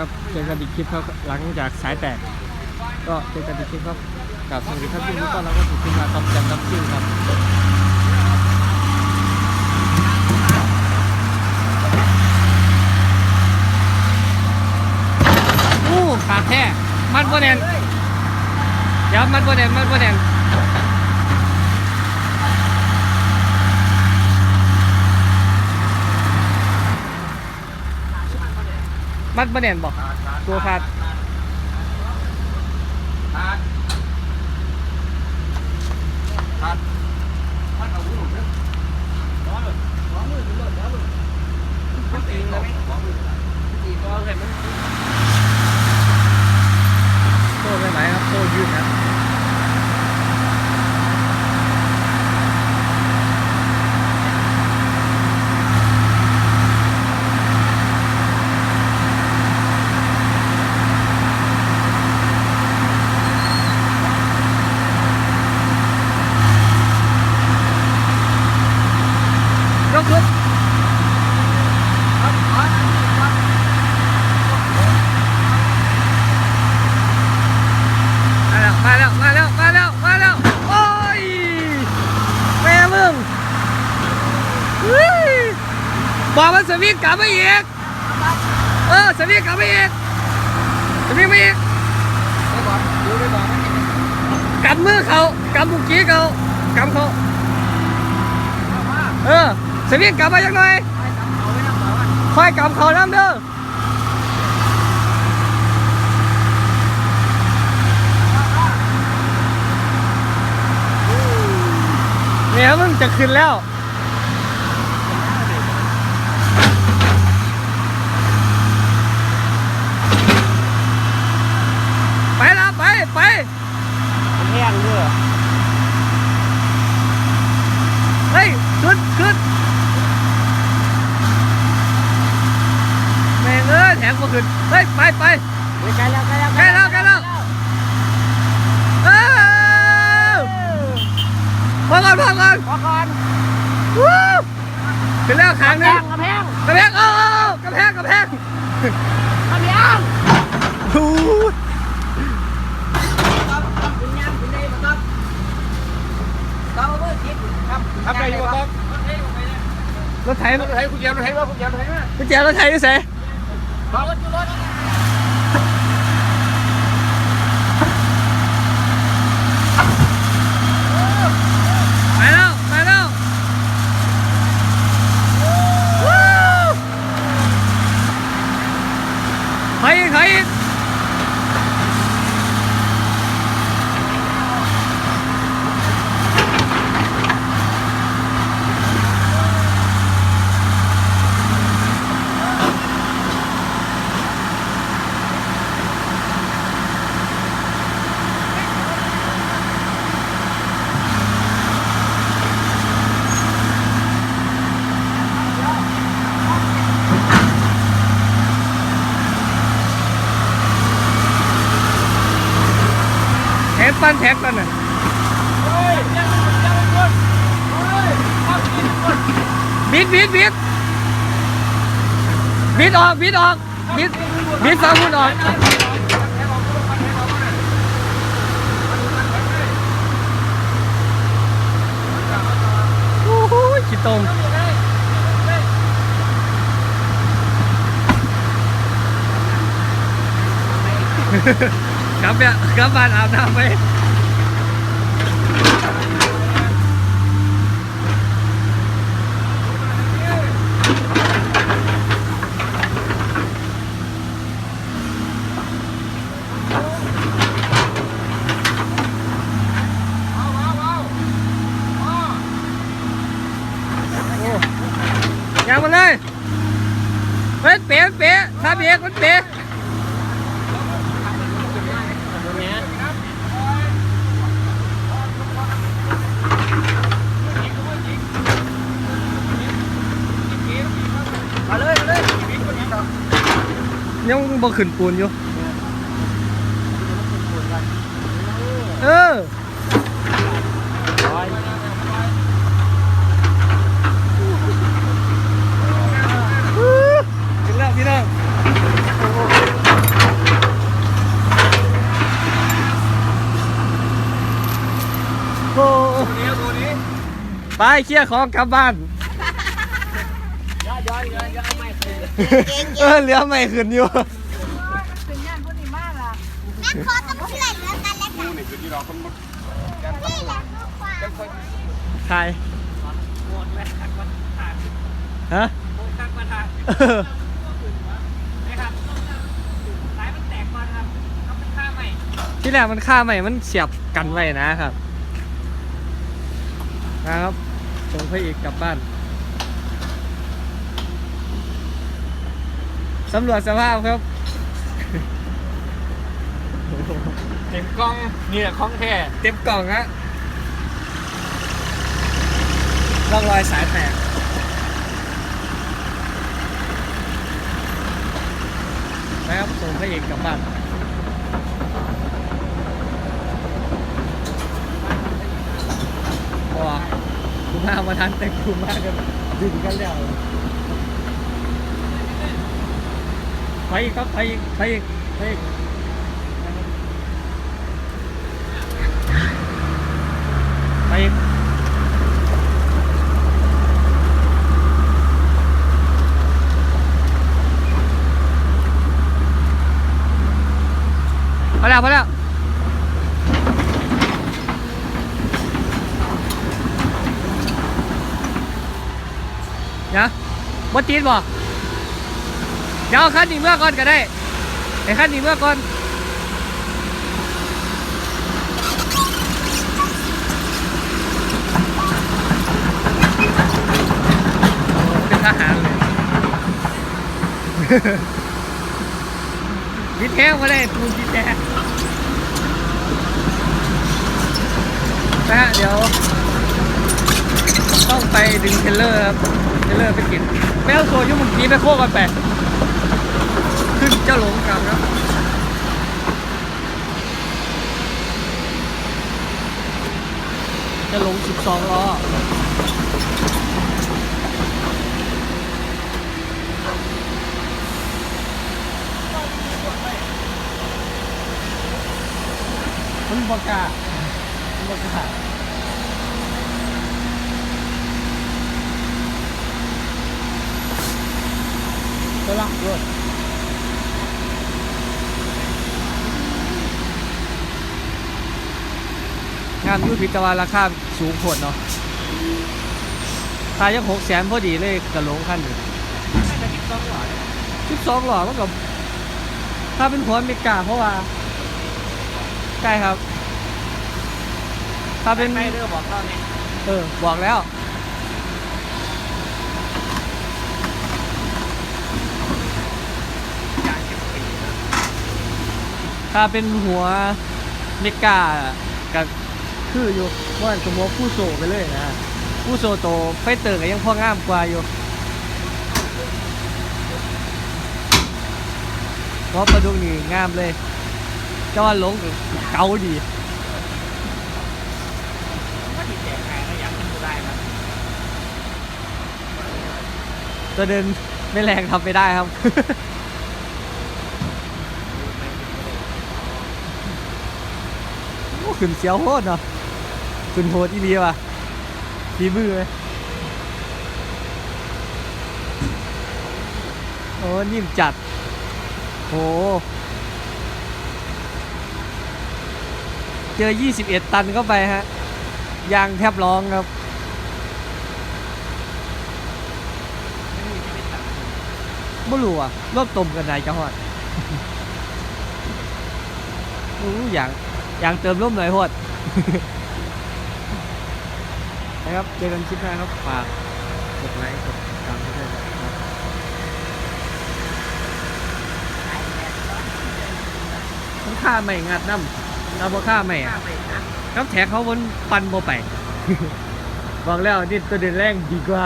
ครับเจอกันอีกคลิปครับหลังจากสายแตก ก็เจอกันอีกคลิปครับกับสวัสดีครับที่นี้ก็เราก็ถูกขึ้นมาครับจำน้ำจิ้มครับขาดแท้มันบ่แน่นเดี๋ยวมันบ่แน่นมันบ่แน่น มันบ่แน่นบอกตัวขาด ขาดขาดมันเอาหูหนุ่มเนี่ยร้อนเลยร้อนมือถึงเลยร้อนเลยมันตีเลยไหมร้อนมือตีก็เห็นมัน โซ่ไปไหนครับโซ่ยืดนะ ยกขึ้นมาแล้ว มาแล้ว มาแล้ว มาแล้ว มาแล้ว โอ้ย แม่มึงเฮ้ยบอกมันส วิงกลับมาอีกเออสวิงกลับมาอีกสวิงมาอีกไม่บอกดูไม่บอกกำมือเขากำบุกี้เขากำเขาเออสวิงกลับมาจังหน่อยเอาไม่ต้องบอกว่าค่อยกำเขาน้ำเด้อเนี่ยมึงจะขึ้นแล้ว ไปแล้วไปไป แห้งด้วย เฮ้ยขึ้นขึ้นแม่ งเอ้ยแถมมาขึ้นเฮ้ยไปไปใกล้แล้วใกล้แล้วใกล้แล้วใกล้แล้วเอ้าพอก่อนพอก่อนพอก่อนวู้ขึ้นแล้วขางหนึแห้งงกระแพงกระแพงเอ้ากระแพงกระแพงกระแพงฮู้ครับครับคุณยังคุณได้ครับต้องเบอร์คิดครับครับไปอยู่ครับรถไถรถไถคุณยังรถไถว่าคุณยังรถไถว่ากุญแจรถไถอยู่ไสร ถรถ ไปแล้วไปแล้ววู้ถอยอีกถอยอีก แท็กปั้นแท็กปั้นน่ะบิดบิดบิดบิดออกบิดออกบิดบิดฟังคุณออกโอ้โหขี้ตม กลับเนี่ยกลับบ้านอาบน้ำไป บ่ขึ้นปูนอยู่ เออขึ้นแล้วพี่องโอ้ไปเคลียร์ของกลับบ้านเออเหลือไม่ขึ้นอยู่ แม่ขอต้องช่วยเหลือกันและกันนี่คือที่เราคนมันนี่แหละคือความใครหมดแล้วคักมันขาดฮะโอ้คักมันขาดเออนะครับสายมันแตกก่อนครับเขาเป็นค่าใหม่ที่แรกมันค่าใหม่มันเสียบกันไว้นะครับนะครับส่งพระเอกกลับบ้านสำรวจสภาพครับ เต็มกล้องเนี่แหละของแท้เต็มกล่องฮะร่องรอยสายแตกนะครับส่งพระเอกกลับบ้านว้าคุณมามาทันแต่คุณมากันดึงกันแล้วไปอีกครับไปอีกไปอีกไปอีกไปอีกพอแล้วพอแล้วนะ บ่จีนบ่เดี๋ยวขั้นนี้เมื่อก่อนก็ได้ไอ้ขั้นนี้เมื่อก่อนเป็นทหารเลยวิแท้มาได้ปูนวิแท้นะฮะเดี๋ยว ต้องไปดึงเทรลเลอร์ครับ เทรลเลอร์ไปก็บไปเอาโซยุ่มื่อกี้ไปโคกันไปขึ้นเจ้าหลงกลับครับจะหลง 12 ล้อมันบอกกามันบอกกา ตัวลักรถงานอยูพิจาวาราคาสูงโผดเนาะขายยังหกแสนพอดีเลยกระโหลงขั้นหนึ่งน่าจะคิดต้องหรอสิบสองหล่อมันกับถ้าเป็นหัวอเมริกาเพราะว่าใกล้ครับ ถ้าเป็นไม่เรื่องบอกตอนนี้ เออ บอกแล้ว ยางสิบปีนะ ถ้าเป็นหัวเมกากับคืออยู่ว่าสมมติผู้โซไปเลยนะผู้โซโตไฟเตอร์ก็ยังพ่องามกว่าอยู่เพราะปลาดุกนี่งามเลยเจ้าว่าหลงก็เกาดีก็ติดแจกไงนะอยากกินได้ครับตัวเดินไม่แรงทำไม่ได้ครับ โอ้ ขึ้นเสียวโหดเนาะขึ้นโหดอีเลียว่ะฝีมือเลยโอ้นิ่มจัดโหเจอ 21 ตันเข้าไปฮะ ยางแทบร้องครับ ไม่รู้อะรอบตมกันไหนจะหอดอู้อย่าง อย่างเติมร่มหน่อยโหดนะครับ เจอกันคลิปหน้าครับ ฝากกดไลค์กดติดตามด้วยนะครับมันค่าไม่งัดน้ำเราบ่ค่าไม่อะครับแท็กเขาบนปันโบไป บอกแล้วนี่ตัวเดินแรงดีกว่า